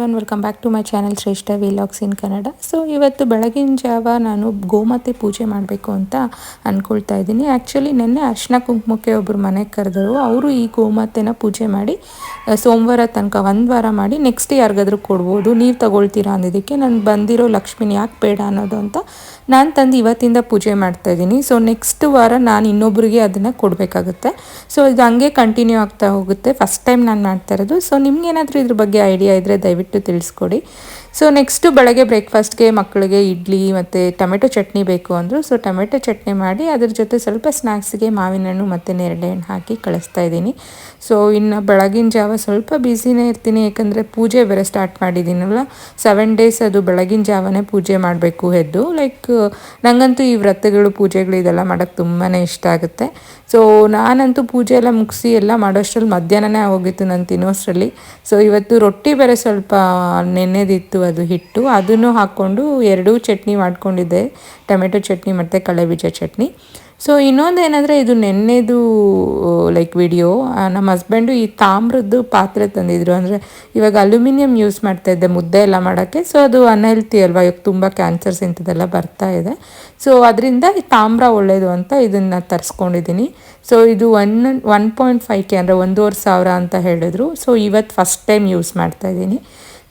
Everyone welcome back to my channel Shreshta vlogs in Kannada so ಇವತ್ತು ಬೆಳಗಿನ ಜಾವ ನಾನು ಗೋಮಾತೆ ಪೂಜೆ ಮಾಡಬೇಕು ಅಂತ ಅಂದ್ಕೊಳ್ತಾ ಇದ್ದೀನಿ. ಆ್ಯಕ್ಚುಲಿ ನಿನ್ನೆ ಅರ್ಶಿನ ಕುಂಕುಮಕ್ಕೆ ಒಬ್ಬರು ಮನೆಗೆ ಕರೆದರು. ಅವರು ಈ ಗೋಮಾತೆನ ಪೂಜೆ ಮಾಡಿ ಸೋಮವಾರ ತನಕ ಒಂದು ವಾರ ಮಾಡಿ ನೆಕ್ಸ್ಟ್ ಯಾರಿಗಾದ್ರೂ ಕೊಡ್ಬೋದು. ನೀವು ತಗೊಳ್ತೀರಾ ಅಂದಿದ್ದಕ್ಕೆ ನಾನು ಬಂದಿರೋ ಲಕ್ಷ್ಮಿನ ಯಾಕೆ ಬೇಡ ಅನ್ನೋದು ಅಂತ ನಾನು ತಂದು ಇವತ್ತಿಂದ ಪೂಜೆ ಮಾಡ್ತಾ ಇದ್ದೀನಿ. ಸೊ ನೆಕ್ಸ್ಟ್ ವಾರ ನಾನು ಇನ್ನೊಬ್ಬರಿಗೆ ಅದನ್ನು ಕೊಡಬೇಕಾಗುತ್ತೆ. ಸೊ ಇದು ಹಂಗೆ ಕಂಟಿನ್ಯೂ ಆಗ್ತಾ ಹೋಗುತ್ತೆ. ಫಸ್ಟ್ ಟೈಮ್ ನಾನು ಮಾಡ್ತಾ ಇರೋದು. ಸೊ ನಿಮ್ಗೇನಾದರೂ ಇದ್ರ ಬಗ್ಗೆ ಐಡಿಯಾ ಇದ್ದರೆ ದಯವಿಟ್ಟು ತಿಳಿಸ್ಕೊಡಿ. ಸೊ ನೆಕ್ಸ್ಟು ಬೆಳಗ್ಗೆ ಬ್ರೇಕ್ಫಾಸ್ಟ್ಗೆ ಮಕ್ಕಳಿಗೆ ಇಡ್ಲಿ ಮತ್ತು ಟೊಮೆಟೊ ಚಟ್ನಿ ಬೇಕು ಅಂದರು. ಸೊ ಟೊಮೆಟೊ ಚಟ್ನಿ ಮಾಡಿ ಅದ್ರ ಜೊತೆ ಸ್ವಲ್ಪ ಸ್ನ್ಯಾಕ್ಸ್ಗೆ ಮಾವಿನ ಹಣ್ಣು ಮತ್ತು ನೇರಳೆ ಹಣ್ಣು ಹಾಕಿ ಕಳಿಸ್ತಾ ಇದ್ದೀನಿ. ಸೊ ಇನ್ನು ಬೆಳಗಿನ ಜಾವ ಸ್ವಲ್ಪ ಬ್ಯುಸಿನೇ ಇರ್ತೀನಿ. ಯಾಕಂದರೆ ಪೂಜೆ ಬೇರೆ ಸ್ಟಾರ್ಟ್ ಮಾಡಿದ್ದೀನಲ್ಲ. ಸೆವೆನ್ ಡೇಸ್ ಅದು ಬೆಳಗಿನ ಜಾವನೇ ಪೂಜೆ ಮಾಡಬೇಕು ಎದ್ದು. ಲೈಕ್ ನನಗಂತೂ ಈ ವ್ರತಗಳು, ಪೂಜೆಗಳು ಇದೆಲ್ಲ ಮಾಡೋಕ್ಕೆ ತುಂಬಾ ಇಷ್ಟ ಆಗುತ್ತೆ. ಸೊ ನಾನಂತೂ ಪೂಜೆ ಎಲ್ಲ ಮುಗಿಸಿ ಎಲ್ಲ ಮಾಡೋಷ್ಟರಲ್ಲಿ ಮಧ್ಯಾಹ್ನನೇ ಹೋಗಿತ್ತು ನಾನು ತಿನ್ನೋಷ್ಟರಲ್ಲಿ ಸೊ ಇವತ್ತು ರೊಟ್ಟಿ ಬೇರೆ ಸ್ವಲ್ಪ ನೆನೆದಿತ್ತು ಅದು ಹಿಟ್ಟು, ಅದನ್ನು ಹಾಕ್ಕೊಂಡು ಎರಡೂ ಚಟ್ನಿ ಮಾಡಿಕೊಂಡಿದ್ದೆ. ಟೊಮೆಟೊ ಚಟ್ನಿ ಮತ್ತು ಕಳೆಬೀಜ ಚಟ್ನಿ. ಸೊ ಇನ್ನೊಂದು ಏನಂದರೆ ಇದು ನೆನ್ನೆದು ಲೈಕ್ ವಿಡಿಯೋ ನಮ್ಮ ಹಸ್ಬೆಂಡು ಈ ತಾಮ್ರದ್ದು ಪಾತ್ರೆ ತಂದಿದ್ರು. ಅಂದರೆ ಇವಾಗ ಅಲ್ಯೂಮಿನಿಯಂ ಯೂಸ್ ಮಾಡ್ತಾ ಇದ್ದೆ ಮುದ್ದೆ ಎಲ್ಲ ಮಾಡೋಕ್ಕೆ. ಸೊ ಅದು ಅನ್ಹೆಲ್ತಿ ಅಲ್ವಾ? ಇವಾಗ ತುಂಬ ಕ್ಯಾನ್ಸರ್ಸ್ ಇಂಥದ್ದೆಲ್ಲ ಬರ್ತಾ ಇದೆ. ಸೊ ಅದರಿಂದ ತಾಮ್ರ ಒಳ್ಳೆಯದು ಅಂತ ಇದನ್ನು ತರಿಸ್ಕೊಂಡಿದ್ದೀನಿ. ಸೊ ಇದು one one point five K, ಅಂದರೆ ಒಂದೂವರೆ ಸಾವಿರ ಅಂತ ಹೇಳಿದ್ರು. ಸೊ ಇವತ್ತು ಫಸ್ಟ್ ಟೈಮ್ ಯೂಸ್ ಮಾಡ್ತಾ ಇದ್ದೀನಿ.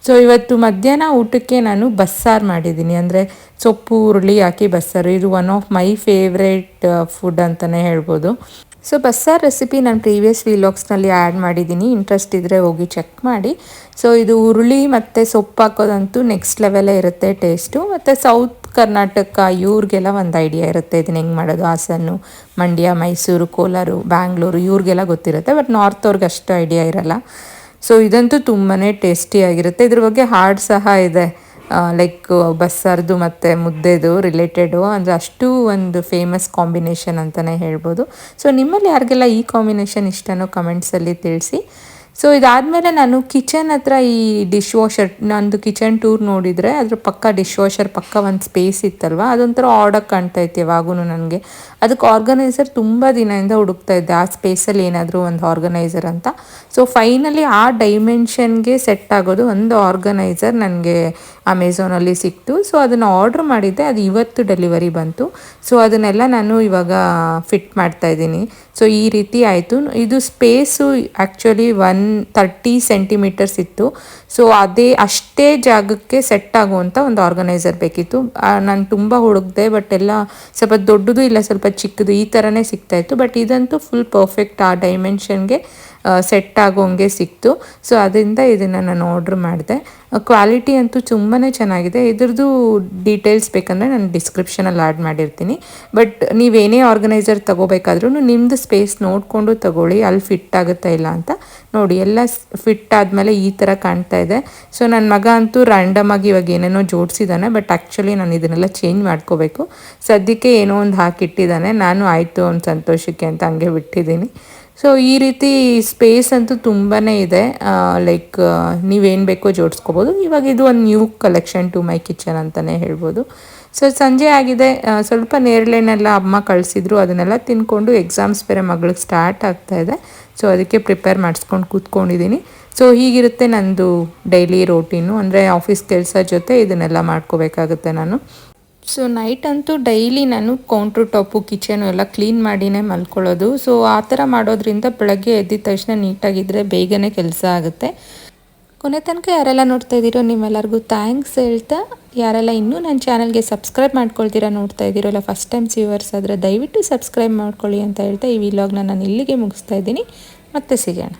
ಸೊ ಇವತ್ತು ಮಧ್ಯಾಹ್ನ ಊಟಕ್ಕೆ ನಾನು ಬಸ್ಸಾರು ಮಾಡಿದ್ದೀನಿ. ಅಂದರೆ ಸೊಪ್ಪು ಹುರುಳಿ ಹಾಕಿ ಬಸ್ಸಾರು. ಇದು one of my favourite food ಅಂತಲೇ ಹೇಳ್ಬೋದು. ಸೊ ಬಸ್ಸಾರು ರೆಸಿಪಿ ನಾನು ಪ್ರೀವಿಯಸ್ ವಿಲಾಗ್ಸ್ನಲ್ಲಿ ಆ್ಯಡ್ ಮಾಡಿದ್ದೀನಿ. ಇಂಟ್ರೆಸ್ಟ್ ಇದ್ದರೆ ಹೋಗಿ ಚೆಕ್ ಮಾಡಿ. ಸೊ ಇದು ಹುರುಳಿ ಮತ್ತು ಸೊಪ್ಪು ಹಾಕೋದಂತೂ ನೆಕ್ಸ್ಟ್ ಲೆವೆಲೇ ಇರುತ್ತೆ ಟೇಸ್ಟು ಮತ್ತು ಸೌತ್ ಕರ್ನಾಟಕ ಇವ್ರಿಗೆಲ್ಲ ಒಂದು ಐಡಿಯಾ ಇರುತ್ತೆ. ಇದನ್ನ ಹೆಂಗೆ ಮಾಡೋದು? ಹಾಸನ್ನು, ಮಂಡ್ಯ, ಮೈಸೂರು, ಕೋಲಾರು, ಬ್ಯಾಂಗ್ಳೂರು ಇವ್ರಿಗೆಲ್ಲ ಗೊತ್ತಿರುತ್ತೆ. ಬಟ್ ನಾರ್ತ್ ಅವ್ರಿಗೆ ಅಷ್ಟು ಐಡಿಯಾ ಇರಲ್ಲ. ಸೊ ಇದಂತೂ ತುಂಬಾ ಟೇಸ್ಟಿಯಾಗಿರುತ್ತೆ ಇದ್ರ ಬಗ್ಗೆ ಹಾಡು ಸಹ ಇದೆ. ಲೈಕ್ ಬಸ್ಸಾರ್ದು ಮತ್ತು ಮುದ್ದೆದು ರಿಲೇಟೆಡು ಅಂದರೆ ಅಷ್ಟು ಒಂದು ಫೇಮಸ್ ಕಾಂಬಿನೇಷನ್ ಅಂತಲೇ ಹೇಳ್ಬೋದು. ಸೊ ನಿಮ್ಮಲ್ಲಿ ಯಾರಿಗೆಲ್ಲ ಈ ಕಾಂಬಿನೇಷನ್ ಇಷ್ಟನೋ ಕಮೆಂಟ್ಸಲ್ಲಿ ತಿಳಿಸಿ. ಸೊ ಇದಾದಮೇಲೆ ನಾನು ಕಿಚನ್ ಹತ್ರ ಈ ಡಿಶ್ ವಾಷರ್ ನಂದು ಕಿಚನ್ ಟೂರ್ ನೋಡಿದರೆ ಅದ್ರ ಪಕ್ಕ ಡಿಶ್ ವಾಷರ್ ಪಕ್ಕ ಒಂದು ಸ್ಪೇಸ್ ಇತ್ತಲ್ವ? ಅದೊಂಥರ ಆರ್ಡರ್ ಕಾಣ್ತಾ ಇತ್ತು ಯಾವಾಗೂ ನನಗೆ. ಅದಕ್ಕೆ ಆರ್ಗನೈಸರ್ ತುಂಬ ದಿನದಿಂದ ಹುಡುಕ್ತಾ ಇದ್ದೆ. ಆ ಸ್ಪೇಸಲ್ಲಿ ಏನಾದರೂ ಒಂದು ಆರ್ಗನೈಸರ್ ಅಂತ. ಸೊ ಫೈನಲಿ ಆ ಡೈಮೆನ್ಷನ್ಗೆ ಸೆಟ್ ಆಗೋದು ಒಂದು ಆರ್ಗನೈಸರ್ ನನಗೆ ಅಮೆಝಾನಲ್ಲಿ ಸಿಕ್ತು. ಸೊ ಅದನ್ನು ಆರ್ಡ್ರ್ ಮಾಡಿದ್ದೆ. ಅದು ಇವತ್ತು ಡೆಲಿವರಿ ಬಂತು. ಸೊ ಅದನ್ನೆಲ್ಲ ನಾನು ಇವಾಗ ಫಿಟ್ ಮಾಡ್ತಾ ಇದ್ದೀನಿ. ಸೊ ಈ ರೀತಿ ಆಯಿತು. ಇದು space actually one thirty centimetres ಇತ್ತು. ಸೊ ಅದೇ ಅಷ್ಟೇ ಜಾಗಕ್ಕೆ ಸೆಟ್ ಆಗುವಂಥ ಒಂದು ಆರ್ಗನೈಸರ್ ಬೇಕಿತ್ತು. ನಾನು ತುಂಬ ಹುಡುಕ್ದೆ ಬಟ್ ಎಲ್ಲ ಸ್ವಲ್ಪ ದೊಡ್ಡದು ಇಲ್ಲ, ಸ್ವಲ್ಪ ಚಿಕ್ಕದು ಈ ಥರನೇ ಸಿಗ್ತಾಯಿತ್ತು ಬಟ್ ಇದಂತೂ ಫುಲ್ ಪರ್ಫೆಕ್ಟ್ ಆ ಡೈಮೆನ್ಷನ್ಗೆ ಸೆಟ್ ಆಗೋಂಗೆ ಸಿಕ್ತು. ಸೊ ಅದರಿಂದ ಇದನ್ನು ನಾನು ಆರ್ಡ್ರ್ ಮಾಡಿದೆ. ಕ್ವಾಲಿಟಿ ಅಂತೂ ತುಂಬಾ ಚೆನ್ನಾಗಿದೆ. ಇದ್ರದ್ದು ಡೀಟೇಲ್ಸ್ ಬೇಕಂದರೆ ನಾನು ಡಿಸ್ಕ್ರಿಪ್ಷನಲ್ಲಿ ಆ್ಯಡ್ ಮಾಡಿರ್ತೀನಿ. ಬಟ್ ನೀವೇನೇ ಆರ್ಗನೈಸರ್ ತೊಗೋಬೇಕಾದ್ರೂ ನಿಮ್ಮದು ಸ್ಪೇಸ್ ನೋಡಿಕೊಂಡು ತಗೊಳ್ಳಿ. ಅಲ್ಲಿ ಫಿಟ್ ಆಗುತ್ತಾ ಇಲ್ಲ ಅಂತ ನೋಡಿ. ಎಲ್ಲ ಫಿಟ್ ಆದಮೇಲೆ ಈ ಥರ ಕಾಣ್ತಾ ಇದೆ. ಸೊ ನನ್ನ ಮಗ ಅಂತೂ ರ್ಯಾಂಡಮ್ ಆಗಿ ಇವಾಗ ಏನೇನೋ ಜೋಡಿಸಿದ್ದಾನೆ ಬಟ್ ಆ್ಯಕ್ಚುಲಿ ನಾನು ಇದನ್ನೆಲ್ಲ ಚೇಂಜ್ ಮಾಡ್ಕೋಬೇಕು. ಸದ್ಯಕ್ಕೆ ಏನೋ ಒಂದು ಹಾಕಿಟ್ಟಿದ್ದಾನೆ. ನಾನು ಆಯಿತು, ಅವ್ನ ಸಂತೋಷಕ್ಕೆ ಅಂತ ಹಂಗೆ ಬಿಟ್ಟಿದ್ದೀನಿ. ಸೊ ಈ ರೀತಿ ಸ್ಪೇಸ್ ಅಂತೂ ತುಂಬಾ ಇದೆ. ಲೈಕ್ ನೀವೇನು ಬೇಕೋ ಜೋಡಿಸ್ಕೋಬೋದು. ಇವಾಗ ಇದು ಒಂದು new collection to my kitchen ಅಂತಲೇ ಹೇಳ್ಬೋದು. ಸೊ ಸಂಜೆ ಆಗಿದೆ. ಸ್ವಲ್ಪ ನೇರಳೆನೆಲ್ಲ ಅಮ್ಮ ಕಳಿಸಿದ್ರು. ಅದನ್ನೆಲ್ಲ ತಿನ್ಕೊಂಡು ಎಕ್ಸಾಮ್ಸ್ ಬೇರೆ ಮಗಳಿಗೆ ಸ್ಟಾರ್ಟ್ ಆಗ್ತಾ ಇದೆ. ಸೊ ಅದಕ್ಕೆ ಪ್ರಿಪೇರ್ ಮಾಡಿಸ್ಕೊಂಡು ಕೂತ್ಕೊಂಡಿದ್ದೀನಿ ಸೊ ಹೀಗಿರುತ್ತೆ ನಂದು ಡೈಲಿ ರೋಟೀನು ಅಂದರೆ ಆಫೀಸ್ ಕೆಲಸ ಜೊತೆ ಇದನ್ನೆಲ್ಲ ಮಾಡ್ಕೋಬೇಕಾಗುತ್ತೆ ನಾನು. ಸೊ ನೈಟ್ ಅಂತೂ ಡೈಲಿ ನಾನು ಕೌಂಟ್ರ್ ಟಾಪು ಕಿಚನು ಎಲ್ಲ ಕ್ಲೀನ್ ಮಾಡಿನೇ ಮಲ್ಕೊಳ್ಳೋದು. ಸೊ ಆ ಥರ ಮಾಡೋದ್ರಿಂದ ಬೆಳಗ್ಗೆ ಎದ್ದಿದ ತಕ್ಷಣ ನೀಟಾಗಿದ್ದರೆ ಬೇಗನೆ ಕೆಲಸ ಆಗುತ್ತೆ. ಕೊನೆ ತನಕ ಯಾರೆಲ್ಲ ನೋಡ್ತಾ ಇದ್ದೀರೋ ನಿಮ್ಮೆಲ್ಲರಿಗೂ ಥ್ಯಾಂಕ್ಸ್ ಹೇಳ್ತಾ. ಯಾರೆಲ್ಲ ಇನ್ನೂ ನನ್ನ ಚಾನಲ್ಗೆ ಸಬ್ಸ್ಕ್ರೈಬ್ ಮಾಡ್ಕೊಳ್ತೀರಾ ನೋಡ್ತಾ ಇದ್ದೀರೋ ಇಲ್ಲ ಫಸ್ಟ್ ಟೈಮ್ ವ್ಯೂವರ್ಸ್ ಆದರೆ ದಯವಿಟ್ಟು ಸಬ್ಸ್ಕ್ರೈಬ್ ಮಾಡ್ಕೊಳ್ಳಿ ಅಂತ ಹೇಳ್ತಾ ಈ ವಿಲಾಗ್ನ ನಾನು ಇಲ್ಲಿಗೆ ಮುಗಿಸ್ತಾ ಇದ್ದೀನಿ. ಮತ್ತೆ ಸಿಗೋಣ.